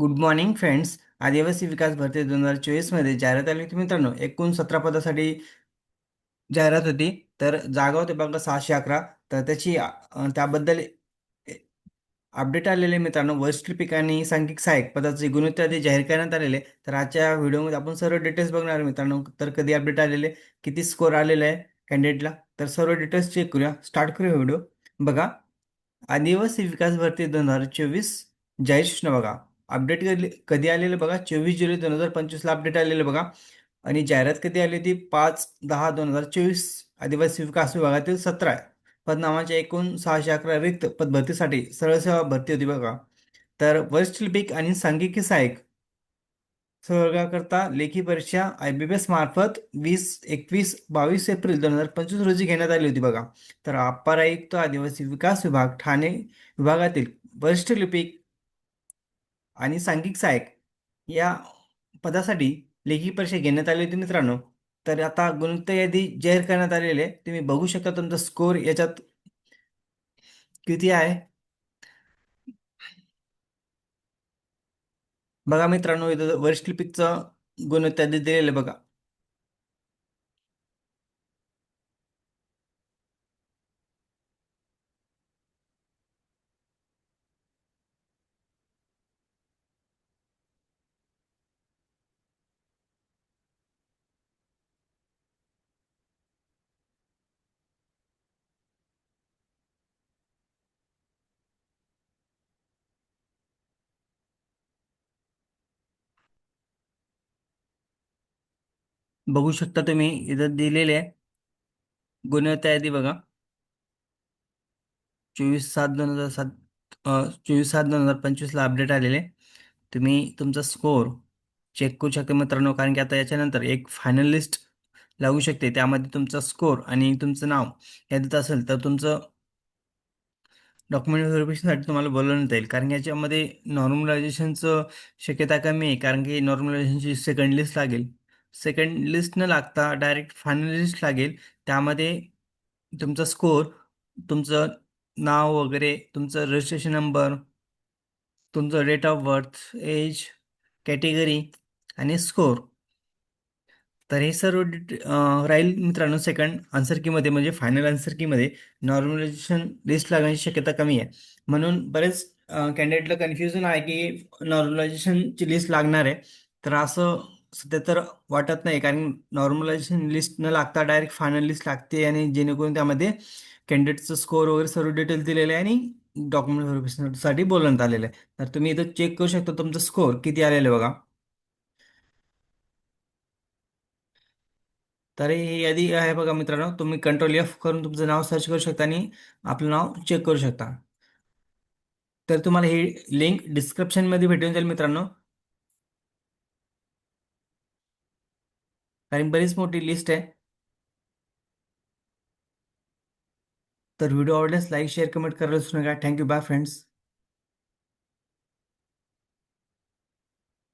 Good morning friends आदिवासी विकास भरती दोन हजार चोवीसमध्ये जाहिरात आली होती मित्रांनो. एकूण सतरा पदासाठी जाहिरात होती. तर जागा होते बघा सहाशे अकरा. तर त्याची त्याबद्दल अपडेट आलेले मित्रांनो. वैश्लिपिक आणि सांख्यिक सहाय्यक पदाचे गुणवत्ता आधी जाहीर करण्यात आलेले. तर आजच्या व्हिडिओमध्ये आपण सर्व डिटेल्स बघणार आहे मित्रांनो. तर कधी अपडेट आलेले किती स्कोर आलेला आहे कॅन्डिडेटला तर सर्व डिटेल्स चेक करूया. स्टार्ट करूया व्हिडिओ. बघा. आदिवासी विकास भरती दोन हजार चोवीस जाहीर सूचना बघा. अपडेट कधी कधी आलेलं बघा? चोवीस जुलै दोन हजार पंचवीसला अपडेट आलेलं बघा. आणि जाहिरात कधी आली होती? पाच दहा दोन हजार चोवीस. आदिवासी विकास विभागातील सतरा पदनामाच्या एकूण सहाशे अकरा रिक्त पदभरतीसाठी सरळ सेवा भरती होती बघा. तर वरिष्ठ लिपिक आणि सांघिकी सहाय्यक सहवर्गाकरता लेखी परीक्षा आय बी बी एस मार्फत वीस एकवीस बावीस एप्रिल दोन हजार पंचवीस रोजी घेण्यात आली होती बघा. तर अप्पर आयुक्त आदिवासी विकास विभाग ठाणे विभागातील वरिष्ठ लिपिक आणि सांघिक सहाय्यक या पदासाठी लेखी परीक्षा घेण्यात आली होती मित्रांनो. तर आता गुणवत्ता यादी जाहीर करण्यात आलेली आहे. तुम्ही बघू शकता तुमचा स्कोर याच्यात किती आहे. बघा मित्रांनो इथं वरिष्ठ लिपिकचं गुणवत्ता यादी दिलेलं बघा. बघू शकता तुम्ही इथं दिलेले आहे. गुणवत्ता यादी बघा. चोवीस सात दोन हजार सात चोवीस सात दोन हजार पंचवीसला अपडेट आलेले तुम्ही तुमचा स्कोअर चेक करू शकता मित्रांनो कारण की आता याच्यानंतर एक फायनल लिस्ट लागू शकते. त्यामध्ये तुमचा स्कोअर आणि तुमचं नाव यादीत असेल तर तुमचं डॉक्युमेंट व्हेरिफिकेशनसाठी तुम्हाला बोलवण्यात येईल कारण याच्यामध्ये नॉर्मलायझेशनचं शक्यता कमी आहे कारण की नॉर्मलायझेशनची सेकंड लिस्ट लागेल. सेकंड लिस्ट न लागता डायरेक्ट फायनल लिस्ट लागेल. त्यामध्ये तुमचा स्कोर तुमचं नाव वगैरे तुमचं रजिस्ट्रेशन नंबर तुमचं date of birth age category आणि स्कोर तर हे सर्व डिटे राहील मित्रांनो सेकंड आन्सर कीमध्ये म्हणजे फायनल आन्सर कीमध्ये नॉर्मलायझेशन लिस्ट लागण्याची शक्यता कमी आहे. म्हणून बरेच कॅन्डिडेटला कन्फ्युजन आहे की नॉर्मलायझेशनची लिस्ट लागणार आहे. तर असं सध्या तर वाटत नाही. कारण नॉर्मलायझेशन लिस्ट न लागता डायरेक्ट फायनल लिस्ट लागते आणि जेणेकरून त्यामध्ये कॅन्डिडेटचं स्कोर वगैरे सर्व डिटेल दिलेले आहे आणि डॉक्युमेंट व्हेरिफिकेशनसाठी बोलवण्यात आलेलं आहे. तर तुम्ही इथं चेक करू शकता तुमचा स्कोअर किती आलेलं आहे बघा. तर ही यादी आहे बघा मित्रांनो. तुम्ही कंट्रोल एफ करून तुमचं नाव सर्च करू शकता आणि आपलं नाव चेक करू शकता. तर तुम्हाला ही लिंक डिस्क्रिप्शनमध्ये भेटून जाईल मित्रांनो. कारण बरीच मोठी लिस्ट आहे. तर व्हिडिओ आवडल्यास लाईक शेअर कमेंट करायला विसरू नका. Thank you bye friends